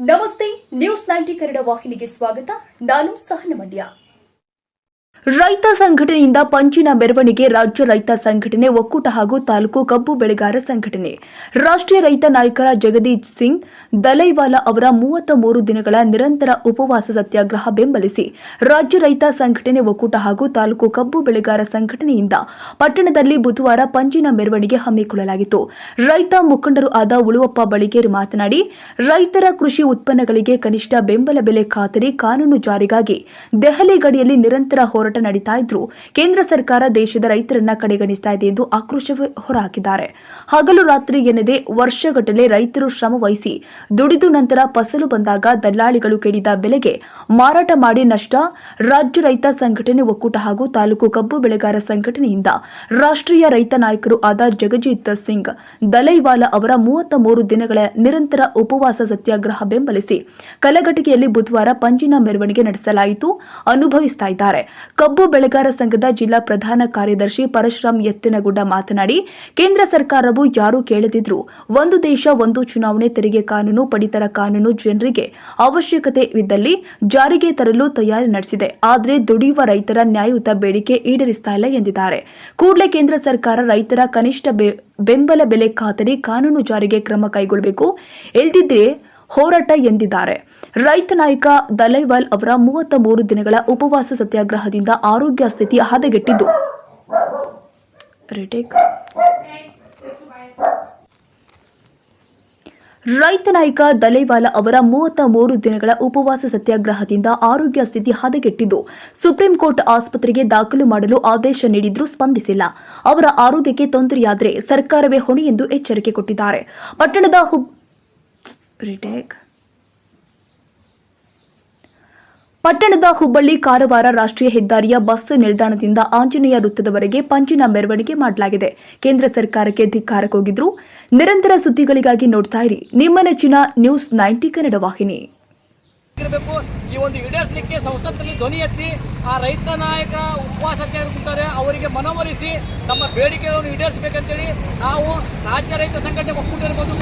ನಮಸ್ತೆ news ninety Kannada ವಾಹಿನಿಗೆ ಸ್ವಾಗತ. ನಾನು ಸಹನ ಮಂಡ್ಯ ರೈತ ಸಂಘಟನೆಯಿಂದ ಪಂಚಿನ ಮೆರವಣಿಗೆ ರಾಜ್ಯ ರೈತ ಸಂಘಟನೆ ಒಕ್ಕೂಟ ಹಾಗೂ ತಾಲೂಕು ಕಬ್ಬು ಬೆಳೆಗಾರ ಸಂಘಟನೆ. ರಾಷ್ಟ್ರೀಯ ರೈತ ನಾಯಕರ ಜಗದೀಶ್ ಸಿಂಗ್, ದಲೈವಾಲಾ ಅವರ ಮೂವತ್ತ ಮೂರು ದಿನಗಳ ನಿರಂತರ ಉಪವಾಸ ಸತ್ಯಾಗ್ರಹ ಬೆಂಬಲಿಸಿ ರಾಜ್ಯ ರೈತ ಸಂಘಟನೆ ಒಕ್ಕೂಟ ಹಾಗೂ ತಾಲೂಕು ಕಬ್ಬು ಬೆಳೆಗಾರ ಸಂಘಟನೆಯಿಂದ ಪಟ್ಟಣದಲ್ಲಿ ಬುಧವಾರ ಪಂಚಿನ ಮೆರವಣಿಗೆ ಹಮ್ಮಿಕೊಳ್ಳಲಾಗಿತ್ತು. ರೈತ ಮುಖಂಡರು ಆದ ಉಳುವಪ್ಪ ಬಳಿಗೇರಿ ಮಾತನಾಡಿ, ರೈತರ ಕೃಷಿ ಉತ್ಪನ್ನಗಳಿಗೆ ಕನಿಷ್ಠ ಬೆಂಬಲ ಬೆಲೆ ಖಾತರಿ ಕಾನೂನು ಜಾರಿಗಾಗಿ ದೆಹಲಿ ಗಡಿಯಲ್ಲಿ ನಿರಂತರ ಹೋರಾಟ ನಡೀತಾ ಇದ್ರು ಕೇಂದ್ರ ಸರ್ಕಾರ ದೇಶದ ರೈತರನ್ನ ಕಡೆಗಣಿಸ್ತಾ ಇದೆ ಎಂದು ಆಕ್ರೋಶ ಹೊರಹಾಕಿದ್ದಾರೆ ಹಗಲು ರಾತ್ರಿ ಎನ್ನದೆ ವರ್ಷಗಟ್ಟಲೆ ರೈತರು ಶ್ರಮ ವಹಿಸಿ ದುಡಿದು ನಂತರ ಫಸಲು ಬಂದಾಗ ದಲ್ಲಾಳಿಗಳು ಕೇಳಿದ ಬೆಲೆಗೆ ಮಾರಾಟ ಮಾಡಿ ನಷ್ಟ, ರಾಜ್ಯ ರೈತ ಸಂಘಟನೆ ಒಕ್ಕೂಟ ಹಾಗೂ ತಾಲೂಕು ಕಬ್ಬು ಬೆಳೆಗಾರ ಸಂಘಟನೆಯಿಂದ ರಾಷ್ಟ್ರೀಯ ರೈತ ನಾಯಕರು ಆದ ಜಗಜಿತ್ ಸಿಂಗ್ ದಲೈವಾಲಾ ಅವರ ಮೂವತ್ತ ಮೂರು ದಿನಗಳ ನಿರಂತರ ಉಪವಾಸ ಸತ್ಯಾಗ್ರಹ ಬೆಂಬಲಿಸಿ ಕಲಘಟಗಿಯಲ್ಲಿ ಬುಧವಾರ ಪಂಜಿನ ಮೆರವಣಿಗೆ ನಡೆಸಲಾಯಿತು. ಅನುಭವಿಸ್ತಾ ಇದ್ದಾರೆ. ಕಬ್ಬು ಬೆಳೆಗಾರ ಸಂಘದ ಜಿಲ್ಲಾ ಪ್ರಧಾನ ಕಾರ್ಯದರ್ಶಿ ಪರಶುರಾಮ್ ಎತ್ತಿನಗುಡ್ಡ ಮಾತನಾಡಿ, ಕೇಂದ್ರ ಸರ್ಕಾರವು ಯಾರು ಕೇಳದಿದ್ರು ಒಂದು ದೇಶ, ಒಂದು ಚುನಾವಣೆ ತೆರಿಗೆ ಕಾನೂನು, ಪಡಿತರ ಕಾನೂನು ಜನರಿಗೆ ಅವಶ್ಯಕತೆ ಇದ್ದಲ್ಲಿ ಜಾರಿಗೆ ತರಲು ತಯಾರಿ ನಡೆಸಿದೆ. ಆದರೆ ದುಡಿಯುವ ರೈತರ ನ್ಯಾಯಯುತ ಬೇಡಿಕೆ ಈಡೇರಿಸ್ತಾ ಇಲ್ಲ ಎಂದಿದ್ದಾರೆ. ಕೂಡಲೇ ಕೇಂದ್ರ ಸರ್ಕಾರ ರೈತರ ಕನಿಷ್ಠ ಬೆಂಬಲ ಬೆಲೆ ಖಾತರಿ ಕಾನೂನು ಜಾರಿಗೆ ಕ್ರಮ ಕೈಗೊಳ್ಳಬೇಕು. ಇಲ್ದಿದ್ರೆ ಹೋರಾಟ ಎಂದಿದ್ದಾರೆ. ರೈತ ನಾಯಕ ದಲೈವಾಲ್ ಅವರ ಮೂವತ್ತ ಮೂರು ದಿನಗಳ ಉಪವಾಸ ಸತ್ಯಾಗ್ರಹದಿಂದ ಆರೋಗ್ಯ ಸ್ಥಿತಿ ಹದಗೆಟ್ಟಿದ್ದು. ರೈತ ನಾಯಕ ದಲೈವಾಲ ಅವರ ಮೂವತ್ತ ಮೂರು ದಿನಗಳ ಉಪವಾಸ ಸತ್ಯಾಗ್ರಹದಿಂದ ಆರೋಗ್ಯ ಸ್ಥಿತಿ ಹದಗೆಟ್ಟಿದ್ದು. ಸುಪ್ರೀಂ ಕೋರ್ಟ್ ಆಸ್ಪತ್ರೆಗೆ ದಾಖಲು ಮಾಡಲು ಆದೇಶ ನೀಡಿದ್ರೂ ಸ್ಪಂದಿಸಿಲ್ಲ. ಅವರ ಆರೋಗ್ಯಕ್ಕೆ ತೊಂದರೆಯಾದರೆ ಸರ್ಕಾರವೇ ಹೊಣೆ ಎಂದು ಎಚ್ಚರಿಕೆ ಕೊಟ್ಟಿದ್ದಾರೆ. ಪಟ್ಟಣದ ಹುಬ್ ರಿಟೇಕ್ ಪಟ್ಟಣದ ಹುಬ್ಬಳ್ಳಿ ಕಾರವಾರ ರಾಷ್ಟ್ರೀಯ ಹೆದ್ದಾರಿಯ ಬಸ್ ನಿಲ್ದಾಣದಿಂದ ಆಂಜನೇಯ ವೃತ್ತದವರೆಗೆ ಪಂಚಿನ ಮೆರವಣಿಗೆ ಮಾಡಲಾಗಿದೆ. ಕೇಂದ್ರ ಸರ್ಕಾರಕ್ಕೆ ಧಿಕ್ಕಾರಕ್ಕೋಗಿದ್ರು. ನಿರಂತರ ಸುದ್ದಿಗಳಿಗಾಗಿ ನೋಡ್ತಾ ಇರಿ. ನಿಮ್ಮ ನೆಚ್ಚಿನ ನ್ಯೂಸ್ ನೈಂಟಿ ಕನ್ನಡ ವಾಹಿನಿ. ಇರಬೇಕು. ಈ ಒಂದು ಈಡೇರಿಸಲಿಕ್ಕೆ ಸಂಸತ್ತಿನಲ್ಲಿ ಧ್ವನಿ ಎತ್ತಿ ಆ ರೈತ ನಾಯಕ ಉಪವಾಸ ಸತ್ಯಾಗ್ರಹಿಸುತ್ತಾರೆ ಅವರಿಗೆ ಮನವೊಲಿಸಿ ನಮ್ಮ ಬೇಡಿಕೆಗಳನ್ನು ಈಡೇರಿಸಬೇಕಂತೇಳಿ ನಾವು ರಾಜ್ಯ ರೈತ ಸಂಘಟನೆ ಒಕ್ಕೂಟ ಇರ್ಬೋದು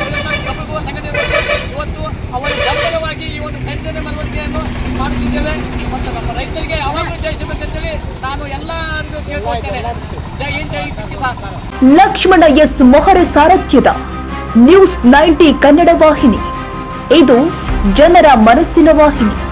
ಸಂಘಟನೆ ಇರ್ಬೋದು ಇವತ್ತು ಅವರ ಬೆಂಬಲವಾಗಿ ಈ ಒಂದು ಪಂಚದ ಮನವರಿಕೆಯನ್ನು ಮಾಡುತ್ತಿದ್ದೇವೆ. ಮತ್ತು ನಮ್ಮ ರೈತರಿಗೆ ಯಾವಾಗಲೂ ಜಯಿಸಬೇಕಂತೇಳಿ ನಾನು ಎಲ್ಲರಿಗೂ ಕೇಳ್ಕೊಳ್ತೇನೆ ಜೈ ಜೈ ಲಕ್ಷ್ಮಣ ಎಸ್ ಮೊಹರೆ ಸಾರಥ್ಯದ ನ್ಯೂಸ್ ನೈಂಟಿ ಕನ್ನಡ ವಾಹಿನಿ. ಇದು ಜನರ ಮನಸ್ಸಿನ ವಾಹಿನಿ.